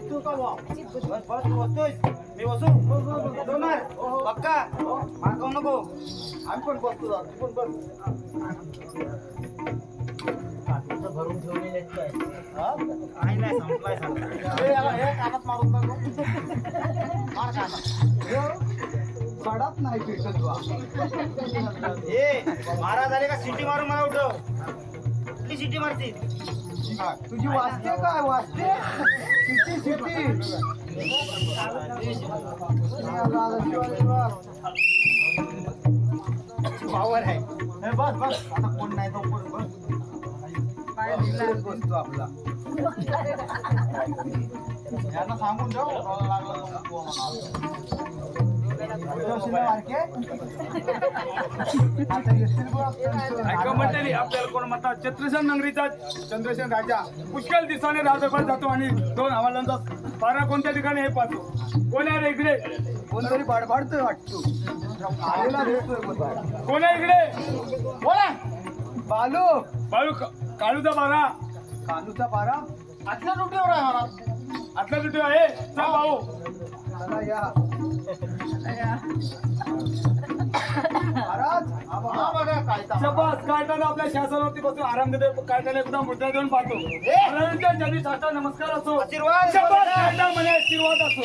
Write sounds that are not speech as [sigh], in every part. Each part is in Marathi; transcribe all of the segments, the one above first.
बस बस तू बसतोय मी बसू बसवणार पक्का मागवू नको आम्ही पण बसतो तू पण बस काही नाही संपलाय संपलाय. ए, हे कानात मारून टाकू. मार कानात. हे, नाही ए महाराज आले का सिटी मारून मला उठव कुठली सिटी मारती तुझी वाजते काय? वाजते सिटी सिटी पावर आहे. बस बस. आता कोण नाही तो कोण बस. काय निघालाच बसतो आपला. यांना सांगून जाऊ लागला मंडळी आपल्याला कोण म्हणतात? छत्रसेन नगरीचा चंद्रसेन राजा. पुष्कळ दिवसाने राजभर जातो आणि दोन हवालांचा पारा कोणत्या ठिकाणी हे पाहतो? कोण आहे रे इकडे? कोणतरी बडबडतोय वाटतो. कोण. इकडे? बोला. बालू. बाळू काळूचा बारा कानूचा पारा? आतल्या ड्युटीवर आहे मला आतल्या ड्युटी आहे. चल भाऊ. चला या. महाराज शबास कायटाने आपल्या शासनावरती बसून आराम देते कायटाने एकदा मुद्दा देऊन पाहतो. नमस्कार असो. आशीर्वाद म्हणे आशीर्वाद असो.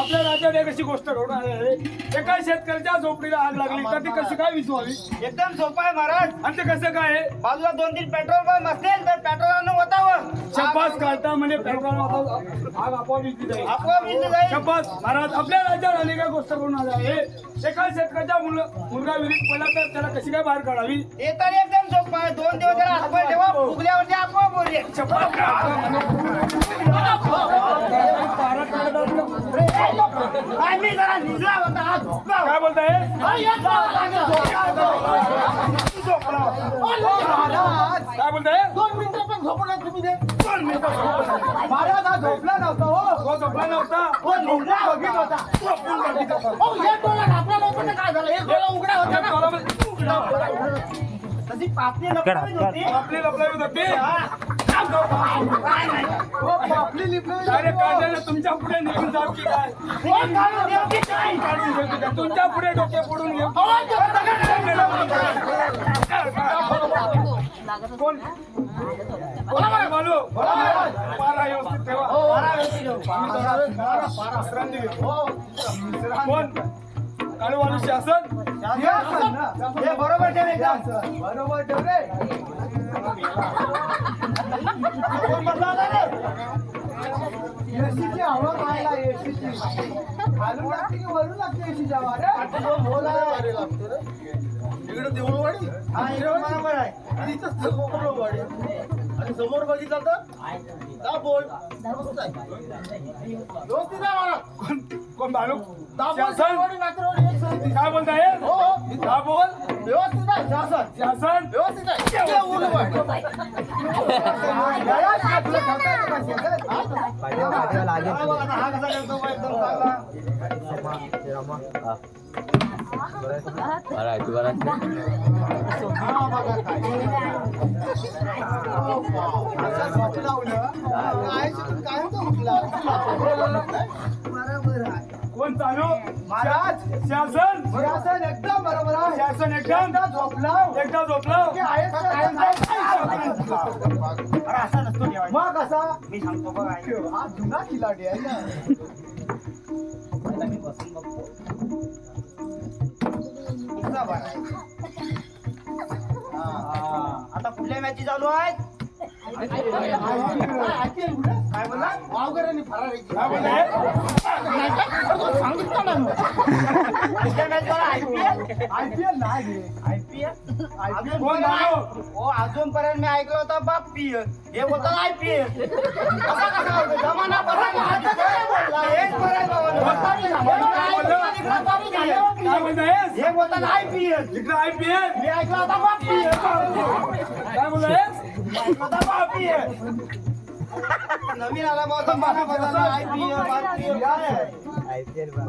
आपल्या राज्यात एक अशी गोष्ट घडून आहे. एका शेतकऱ्याच्या झोपडीला आग लागली. तर ती कशी काय विसवावी एकदम सोपं आहे महाराज. आणि ते कसं काय बाजूला दोन तीन पेट्रोल पंप असतील तर पेट्रोल वतावं शब्बास काढता म्हणजे पेट्रोल आग आपोआप विकली जाईल. आपोआप विजली जाईल. शब्बास महाराज आपल्या राज्यात अनेक गोष्ट करून आल्या आहे. एका शेतकऱ्याच्या मुल मुलगा तर त्याला कशी काय बाहेर काढावी? तर एकदम सोपं आहे. दोन दिवस त्याला हातपाय ठेवा फुगल्यावरती आपोआप बोलले. आम्ही जरा निजला होता. हा झोपला. काय बोलताय? काय बोलताय? दोन मिनिटं पण झोपू तुम्ही दे दोन मिनिटं महाराज हा झोपला नव्हता हो. तो झोपला नव्हता. हो झोपला. बघित होता. झोपून बघित होता. हो एक डोळा तशी होती आपली लपलावी होती हो तुमच्यापुढे निघून जाऊ की काय काढून की काय? काढून घेऊ की काय? तुमच्यापुढे डोके फोडून घेऊ कोण पारा व्यवस्थित ठेवा कोण काळू वालू शासन? हे बरोबर ठेव एकदम बरोबर ठेव रे एसीची हवा खायला एसीची खालून लागते की वरून लागते एसीची हवा रे बोलायला लागतो रे इकडे हा हिरो बरोबर आहे. आणि इथं देऊळवाडी आणि समोर बघितलं तर का बोल व्यवस्थित आहे मला कोण कोण बालू शासन एक. काय बोलताय हो हो का बोल व्यवस्थित आहे शासन शासन व्यवस्थित आहे देऊळवाडी. गळ्यात आपलं ठेवता येतं का शासन? हा बघ आता हा कसा करतो बघ, एकदम चांगला हा बघा काय. कोण चालू महाराज शासन शासन एकदम बरोबर आहे शासन एकदम झोपला एकदा झोपला अरे असा नसतो मग कसा मी सांगतो बघ हा जुना खिलाडी आहे ना मी बसून बघतो आता कुठल्या मॅची चालू आहेत? अजूनपर्यंत मी ऐकलं होतं बाप पीएल हे बोलतात आयपीएल होतो जमाना बदलला. आता काय बोलला? हेच बरं आहे बाबा. काय बोलला? इकडं बाप PL. काय बोलताय हे बोलतात आयपीएल मी ऐकलं होता बाप पीएल काय PL. नवीन आला बा जमाना बदलला आयपीएल आयपीएल काय?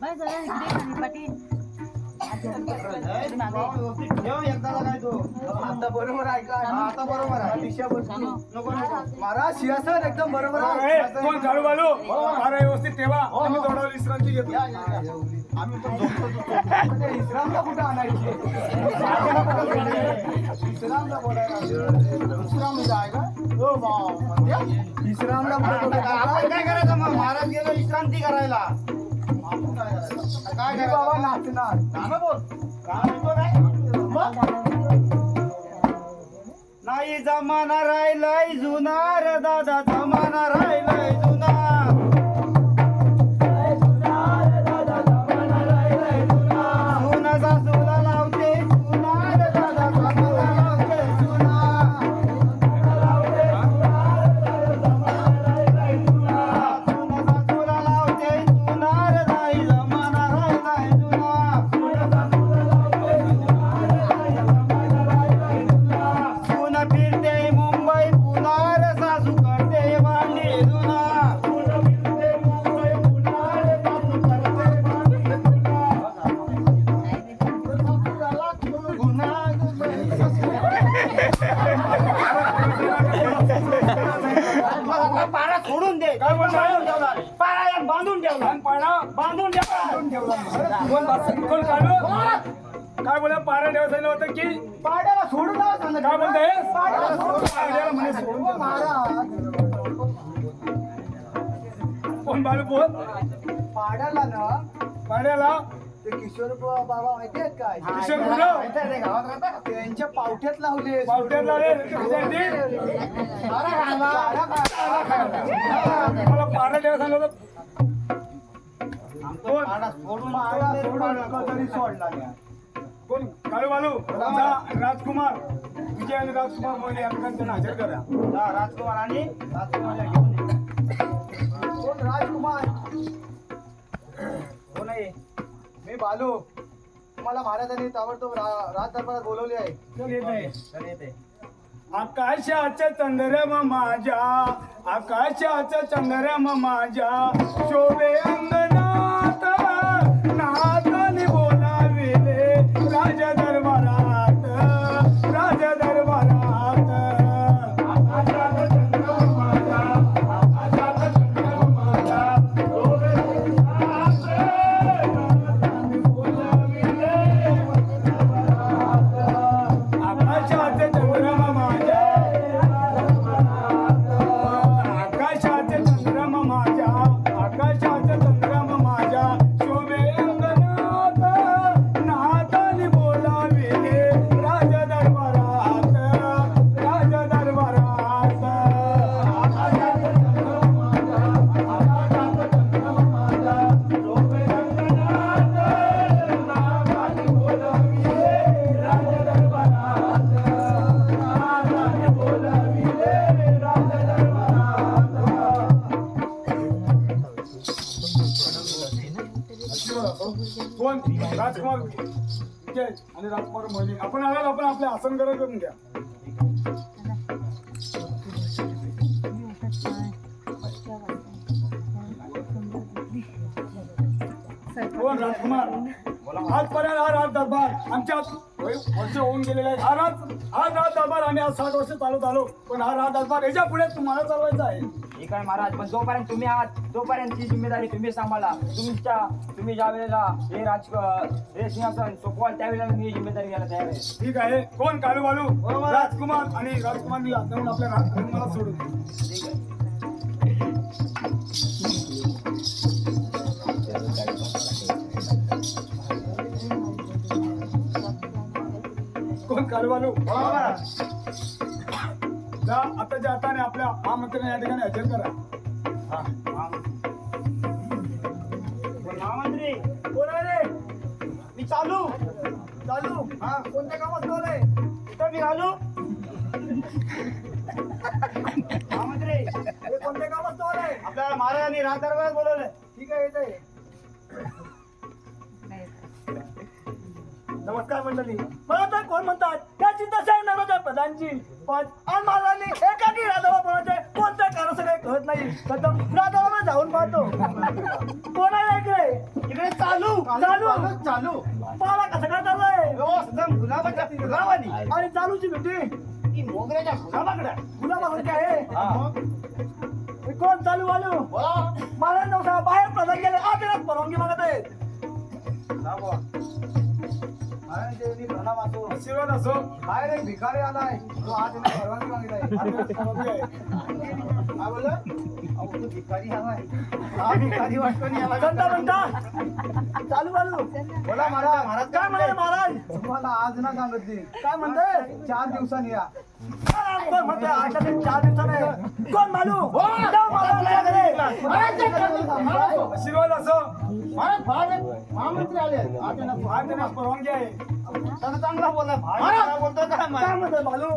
बाय जरा इकडे पाटील आता बरोबर ऐका हा, आता बरोबर आहे. महाराज शियासन एकदम बरोबर आहे. कोण काळू बालू? अरे व्यवस्थित ठेवा. आम्ही थोडा विश्रांती घेतो. आम्ही पण झोपतो आता ते इस्लामला कुठं आणायची? बोलायला का? हो कुठं काय करायचं मग? महाराज गेलो विश्रांती करायला? काय मी बाबा करायचं नाचणार गाणं बोल गाणं बोल काय? मग? नाही जमाना राहिलाय जुनार दादा जमाना राहिलाय काय बोला पारा ठेवायचं होतं की पाड्याला सोडून काय बोलताय पाड्याला सोडून पाड्याला म्हणे सोडून हो, महाराज. कोण बालू बोल? पाड्याला ना पाड्याला? ते किशोर बा- बाबा माहिती आहेत काय? किशोर गुरव. माहिती आहे ते गावात राहतात? त्यांच्या पावठ्यात लावले. पावट्याला रे विद्यार्थी पारा खायला. मला पारा ठेवा सांगलं होतं. कोण पारा सोडून पाडा सोडून सोडून पाडा. कधी सोडला. नाही बालू जा, राजकुमार विजय आणि राजकुमार मोहिले यांना त्यांना हजर करा हा, राजकुमार आणि घेऊन ये. कोण राजकुमार कोण आहे? मी बालू मला महाराजांनी ताबडतोब रा- राज दरबारात बोलवले आहे चल येत आहे चल येते. आकाशाचं चंद्रम माझ्या आकाशाचं चंद्रम माझ्या शोभे अंगणात आपण राजकुमार विजय आणि राजकुमार मोहिनी आपण आलो आपण आपले आसन गरज करून घ्या हो राजकुमार आजपर्यंत हा राज दरबार आमच्या वर्ष होऊन गेलेले आहे. हा राज हा राज दरबार आम्ही आज साठ वर्ष चालत आलो पण हा राज दरबार याच्यापुढे तुम्हाला चालवायचा आहे. ठीक आहे महाराज पण जोपर्यंत तुम्ही आहात तोपर्यंत ती जिम्मेदारी तुम्ही सांभाळा. तुमच्या तुम्ही ज्या वेळेला हे राज हे सिंहासन सोपवाल त्यावेळेला मी ही जिम्मेदारी घ्यायला तयार आहे. ठीक आहे. कोण? कालू बालू? बरोबर. राजकुमार. आणि राजकुमार जाऊन आपल्या राज मला सोडून दे. ठीक आहे कोण? कालू बालू? बरोबर. जा आताच्या हाताने आपल्या महामंत्र्याने या ठिकाणी हजर करा. हा, महामंत्री कोण आहे रे? मी चालू. चालू. हा कोणत्या कामात चालू इथं मी घालू महामंत्री हे कोणत्या कामात चालू आहे? आपल्याला महाराजांनी राज दरबारात बोलवलंय. ठीक आहे येत आहे नमस्कार मंडळी. मला तर कोण म्हणतात? त्या चिंता नरोदय प्रधानची पण आज महाराजांनी एकाकी राजाला बोलायचे कोणत्या कारण काही कळत नाही. कदम राजाला जाऊन पाहतो. कोण आहे इकडे? इकडे चालू. चालू. चालू मला कसं काय गुलाबाच्या फुलावानी आणि चालूची भेटी. मोगऱ्याच्या आहे. कोण? चालू वालू नव्हता बाहेर प्रधान गेले. आत परवानगी मागत आहेत. महाराजांनी प्रणाम असो आशीर्वाद असो बाहेर एक भिकारी आलाय. तो आज परवानगी मागितलाय. [laughs] काय बोलला? हा भिकारी वाटतो याला. चालू वालू बोला महाराज. महाराज काय म्हणाले महाराज? तुम्हाला आज ना सांगत ते काय म्हणते चार दिवसांनी या. कोण म्हणते आजच्या ते चार दिवसाने. कोण मालू? जाऊ महाराज माझ्याकडे. आशीर्वाद असो. महाराज महाराज महामंत्री आले आज त्यांना आज त्यांना परवानगी आहे. त्यानं चांगला बोलला. महाराज बोलतो काय काय? म्हणते मालू?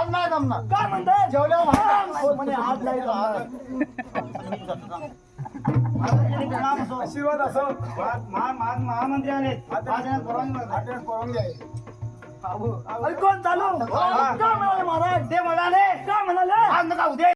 आज नाही जमणार. काय म्हणते? जेवल्यावर महाराज हो, म्हणे आज नाही. आशीर्वाद असो. महामंत्री आले परवानगी आहे. कोण चालू? काय म्हणाले महाराज? ते म्हणाले काय म्हणाले? आज नका उद्या